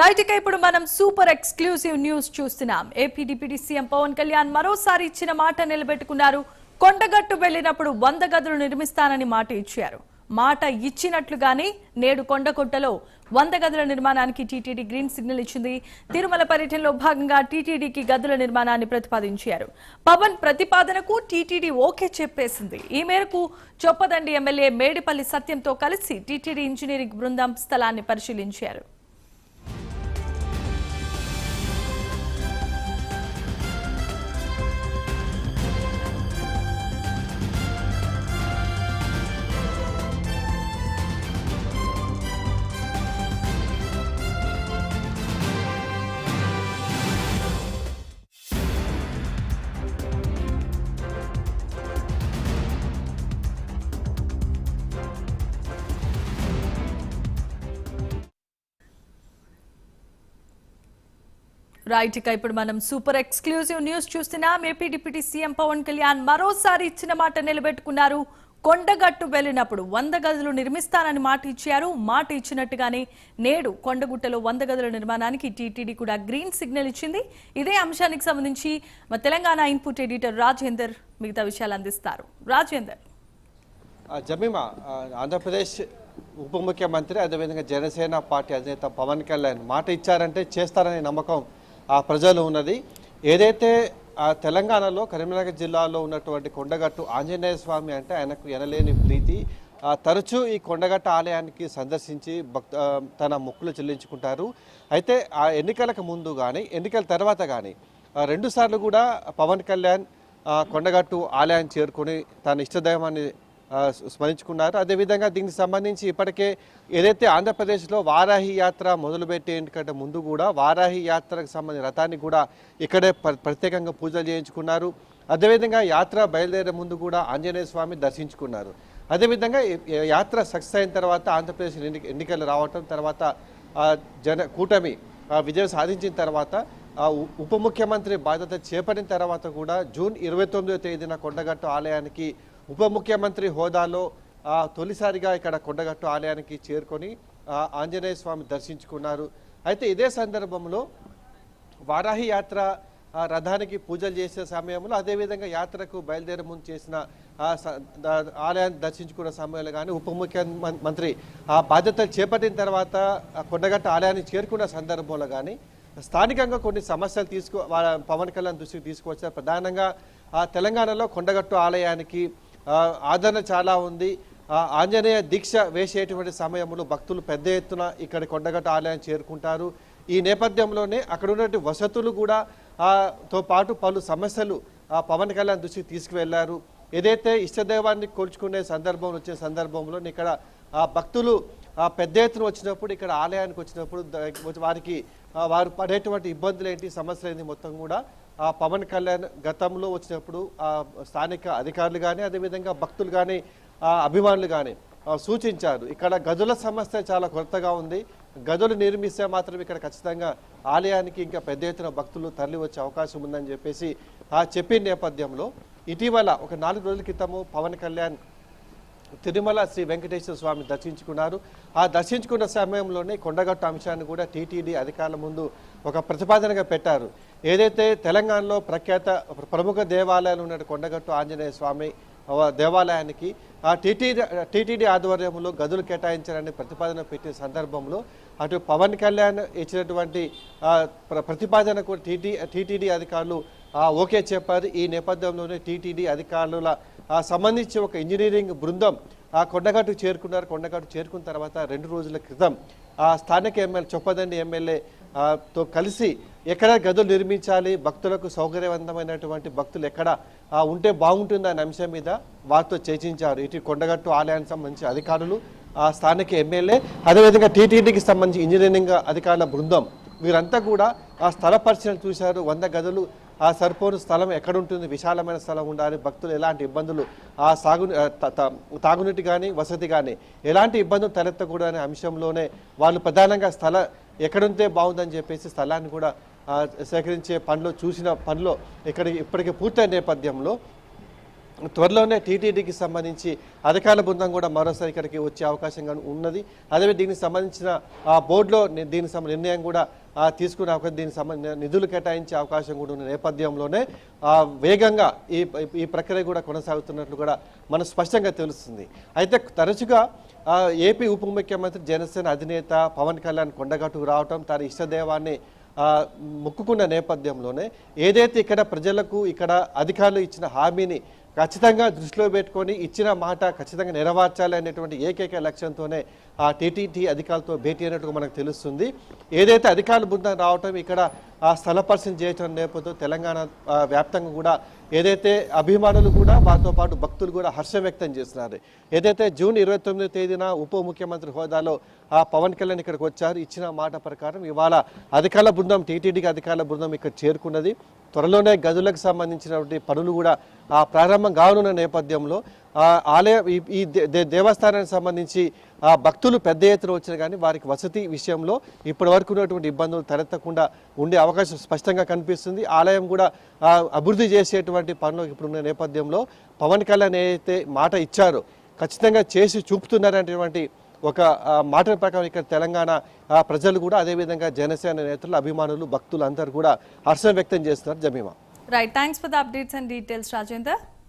Right ఇక ఇప్పుడు మనం సూపర్ ఎక్స్క్లూసివ్ న్యూస్ చూస్తున్నాం. AP deputy CM Pawan Kalyan మరోసారి ఇచ్చిన మాట నిలబెట్టుకున్నారు. కొండగట్టు వెళ్ళినప్పుడు వంద గదులు నిర్మిస్తానని మాట ఇచ్చారు. మాట ఇచ్చినట్లుగానే నేడు కొండకొట్టలో వంద గదుల నిర్మాణానికి టీటీడీ గ్రీన్ సిగ్నల్ ఇచ్చింది. తిరుమల పర్యటనలో భాగంగా టీటీడీకి గదుల నిర్మాణాన్ని ప్రతిపాదించారు. పవన్ ప్రతిపాదనకు టీటీడీ ఓకే చెప్పేసింది. ఈ మేరకు చొప్పదండి ఎమ్మెల్యే మేడిపల్లి సత్యంతో కలిసి టీటీడీ ఇంజనీరింగ్ బృందం స్థలాన్ని పరిశీలించారు. రైట్ ఇక ఇప్పుడు మనం సూపర్ ఎక్స్క్లూజివ్ న్యూస్ చూస్తున్నాం. AP deputy CM Pawan Kalyan మరోసారి ఇచ్చిన మాట నిలబెట్టుకున్నారు. కొండగట్టు వెళ్ళినప్పుడు వంద గదులు నిర్మిస్తానని మాట ఇచ్చారు. మాట ఇచ్చినట్టుగానే నేడు కొండగుట్టలో వంద గదుల నిర్మాణానికి టీటీడీ కూడా గ్రీన్ సిగ్నల్ ఇచ్చింది. ఇదే అంశానికి సంబంధించి మా తెలంగాణ ఇన్పుట్ ఎడిటర్ రాజేందర్ మిగతా విషయాలు అందిస్తారు. రాజేందర్. జమీమా ఆంధ్రప్రదేశ్ ఉప ముఖ్యమంత్రి అదేవిధంగా జనసేన పార్టీ అధినేత పవన్ కళ్యాణ్ మాట ఇచ్చారంటే చేస్తారనే నమ్మకం ఆ ప్రజలు ఉన్నది. ఏదైతే ఆ తెలంగాణలో కరీంనగర్ జిల్లాలో ఉన్నటువంటి కొండగట్టు ఆంజనేయ స్వామి అంటే ఆయనకు ఎనలేని ప్రీతి తరచూ ఈ కొండగట్ట ఆలయానికి సందర్శించి భక్త తన మొక్కులు చెల్లించుకుంటారు. అయితే ఆ ఎన్నికలకు ముందు కానీ ఎన్నికల తర్వాత కానీ రెండు సార్లు కూడా పవన్ కళ్యాణ్ కొండగట్టు ఆలయాన్ని చేరుకొని తన ఇష్టదైవాన్ని స్మరించుకున్నారు. అదేవిధంగా దీనికి సంబంధించి ఇప్పటికే ఏదైతే ఆంధ్రప్రదేశ్లో వారాహి యాత్ర మొదలుపెట్టేందుకంటే ముందు కూడా వారాహి యాత్రకు సంబంధించిన రథాన్ని కూడా ఇక్కడే ప్రత్యేకంగా పూజలు చేయించుకున్నారు. అదేవిధంగా యాత్ర బయలుదేరే ముందు కూడా ఆంజనేయ స్వామి దర్శించుకున్నారు. అదేవిధంగా యాత్ర సక్సెస్ అయిన తర్వాత ఆంధ్రప్రదేశ్ ఎన్ని- ఎన్నికలు రావటం తర్వాత జన కూటమి విజయం సాధించిన తర్వాత ఉప ముఖ్యమంత్రి బాధ్యత చేపట్టిన తర్వాత కూడా జూన్ ఇరవై తొమ్మిదో తేదీన కొండగట్టు ఆలయానికి ఉప ముఖ్యమంత్రి హోదాలో తొలిసారిగా ఇక్కడ కొండగట్టు ఆలయానికి చేరుకొని ఆంజనేయ స్వామి దర్శించుకున్నారు. అయితే ఇదే సందర్భంలో వారాహి యాత్ర రథానికి పూజలు చేసే సమయంలో అదేవిధంగా యాత్రకు బయలుదేరే ముందు చేసిన ఆలయాన్ని దర్శించుకున్న సమయంలో కానీ ఉప ముఖ్యమంత్రి ఆ బాధ్యతలు చేపట్టిన తర్వాత కొండగట్ట ఆలయాన్ని చేరుకున్న సందర్భంలో కానీ స్థానికంగా కొన్ని సమస్యలు తీసుకు పవన్ కళ్యాణ్ దృష్టికి తీసుకువచ్చారు. ప్రధానంగా ఆ తెలంగాణలో కొండగట్టు ఆలయానికి ఆదరణ చాలా ఉంది. ఆంజనేయ దీక్ష వేసేటువంటి సమయంలో భక్తులు పెద్ద ఎత్తున ఇక్కడ కొండగట్ట ఆలయాన్ని చేరుకుంటారు. ఈ నేపథ్యంలోనే అక్కడ ఉన్నటువంటి వసతులు కూడా తో పాటు పలు సమస్యలు ఆ పవన్ కళ్యాణ్ దృష్టికి తీసుకువెళ్ళారు. ఏదైతే ఇష్టదైవాన్ని కోల్చుకునే సందర్భం వచ్చే సందర్భంలో ఇక్కడ ఆ భక్తులు పెద్ద ఎత్తున వచ్చినప్పుడు ఇక్కడ ఆలయానికి వచ్చినప్పుడు వారికి వారు పడేటువంటి ఇబ్బందులు ఏంటి సమస్యలు ఏంటి మొత్తం కూడా ఆ పవన్ కళ్యాణ్ గతంలో వచ్చినప్పుడు ఆ స్థానిక అధికారులు కానీ అదేవిధంగా భక్తులు కానీ ఆ అభిమానులు కానీ సూచించారు. ఇక్కడ గదుల సమస్య చాలా కొరతగా ఉంది. గదులు నిర్మిస్తే మాత్రం ఇక్కడ ఖచ్చితంగా ఆలయానికి ఇంకా పెద్ద ఎత్తున భక్తులు తరలి వచ్చే అవకాశం ఉందని చెప్పేసి ఆ చెప్పిన నేపథ్యంలో ఇటీవల ఒక నాలుగు రోజుల క్రితము పవన్ కళ్యాణ్ తిరుమల శ్రీ వెంకటేశ్వర స్వామి దర్శించుకున్నారు. ఆ దర్శించుకున్న సమయంలోనే కొండగట్టు అంశాన్ని కూడా టీటీడీ అధికారుల ముందు ఒక ప్రతిపాదనగా పెట్టారు. ఏదైతే తెలంగాణలో ప్రఖ్యాత ప్రముఖ దేవాలయాలు ఉన్న కొండగట్టు ఆంజనేయ స్వామి దేవాలయానికి ఆ టీటీడీ టీటీడీ ఆధ్వర్యంలో గదులు కేటాయించాలని ప్రతిపాదన పెట్టిన సందర్భంలో అటు పవన్ కళ్యాణ్ ఇచ్చినటువంటి ప్రతిపాదనకు టీటీ టీటీడీ అధికారులు ఓకే చెప్పారు. ఈ నేపథ్యంలోనే టీటీడీ అధికారుల సంబంధించి ఒక ఇంజనీరింగ్ బృందం ఆ కొండగట్టు చేరుకున్నారు. కొండగట్టు చేరుకున్న తర్వాత రెండు రోజుల క్రితం ఆ స్థానిక ఎమ్మెల్యే చొప్పదండి ఎమ్మెల్యే తో కలిసి ఎక్కడ గదులు నిర్మించాలి భక్తులకు సౌకర్యవంతమైనటువంటి భక్తులు ఎక్కడ ఉంటే ఉంటే బాగుంటుందనే అంశం మీద వారితో చర్చించారు. ఇటు కొండగట్టు ఆలయానికి సంబంధించి అధికారులు ఆ స్థానిక ఎమ్మెల్యే అదేవిధంగా టీటీడీకి సంబంధించి ఇంజనీరింగ్ అధికారుల బృందం. వీరంతా కూడా ఆ స్థల పరిశీలన చూశారు. వంద గదులు ఆ సరిపోని స్థలం ఎక్కడుంటుంది? విశాలమైన స్థలం ఉండాలి. భక్తులు ఎలాంటి ఇబ్బందులు? ఆ సాగు తాగునీటి కానీ వసతి కానీ ఎలాంటి ఇబ్బందులు తలెత్తకూడదు అనే అంశంలోనే వాళ్ళు ప్రధానంగా స్థల ఎక్కడుంటే బాగుందని చెప్పేసి స్థలాన్ని కూడా సేకరించే పనిలో చూసిన పనిలో ఇక్కడ ఇప్పటికే పూర్తయిన నేపథ్యంలో త్వరలోనే టీటీడీకి సంబంధించి అధికార బృందం కూడా మరోసారి ఇక్కడికి వచ్చే అవకాశం ఉన్నది. అదే దీనికి సంబంధించిన ఆ బోర్డులో దీనికి నిర్ణయం కూడా ఆ, తీసుకునే అవకాశం దీనికి సంబంధించిన నిధులు కేటాయించే అవకాశం కూడా ఉన్న నేపథ్యంలోనే వేగంగా ఈ ఈ ప్రక్రియ కూడా కొనసాగుతున్నట్లు కూడా మనకు స్పష్టంగా తెలుస్తుంది. అయితే తరచుగా ఏపీ ఉప ముఖ్యమంత్రి జనసేన అధినేత పవన్ కళ్యాణ్ కొండగట్టుకు రావటం తన ఇష్టదేవాన్ని ముక్కుకున్న మొక్కుకున్న నేపథ్యంలోనే ఏదైతే ఇక్కడ ప్రజలకు ఇక్కడ అధికారులు ఇచ్చిన హామీని ఖచ్చితంగా దృష్టిలో పెట్టుకొని ఇచ్చిన మాట ఖచ్చితంగా నెరవేర్చాలి అనేటువంటి ఏకైక లక్ష్యంతోనే ఆ టీటీటీ అధికారులతో భేటీ అయినట్టుగా మనకు తెలుస్తుంది. ఏదైతే అధికారుల బృందం రావటం ఇక్కడ ఆ స్థల పరిశీలన చేయటం నేపథ్యంలో తెలంగాణ వ్యాప్తంగా కూడా ఏదైతే అభిమానులు కూడా వారితో పాటు భక్తులు కూడా హర్షం వ్యక్తం చేస్తున్నారు. ఏదైతే జూన్ ఇరవై తొమ్మిదో తేదీన ఉప ముఖ్యమంత్రి హోదాలో ఆ పవన్ కళ్యాణ్ ఇక్కడికి వచ్చారు ఇచ్చిన మాట ప్రకారం ఇవాళ అధికారుల బృందం టీటీడీకి అధికారుల బృందం ఇక్కడ చేరుకున్నది. త్వరలోనే గదులకు సంబంధించినటువంటి పనులు కూడా ఆ ప్రారంభం కానున్న నేపథ్యంలో ఆలయ ఈ- దే- దే- దేవస్థానానికి సంబంధించి ఆ భక్తులు పెద్ద ఎత్తున వచ్చిన కానీ వారికి వసతి విషయంలో ఇప్పటి వరకు ఉన్నటువంటి ఇబ్బందులు తలెత్తకుండా ఉండే అవకాశం స్పష్టంగా కనిపిస్తుంది. ఆలయం కూడా అభివృద్ధి చేసేటువంటి పనులు ఇప్పుడున్న నేపథ్యంలో పవన్ కళ్యాణ్ ఏదైతే మాట ఇచ్చారో ఖచ్చితంగా చేసి చూపుతున్నారనేటువంటి ఒక మాటల మాట ప్రకారం ఇక్కడ తెలంగాణ ప్రజలు కూడా అదేవిధంగా జనసేన నేతలు అభిమానులు భక్తులు అందరూ కూడా హర్షం వ్యక్తం చేస్తున్నారు. Jemima. Right thanks for the updates and details Rajender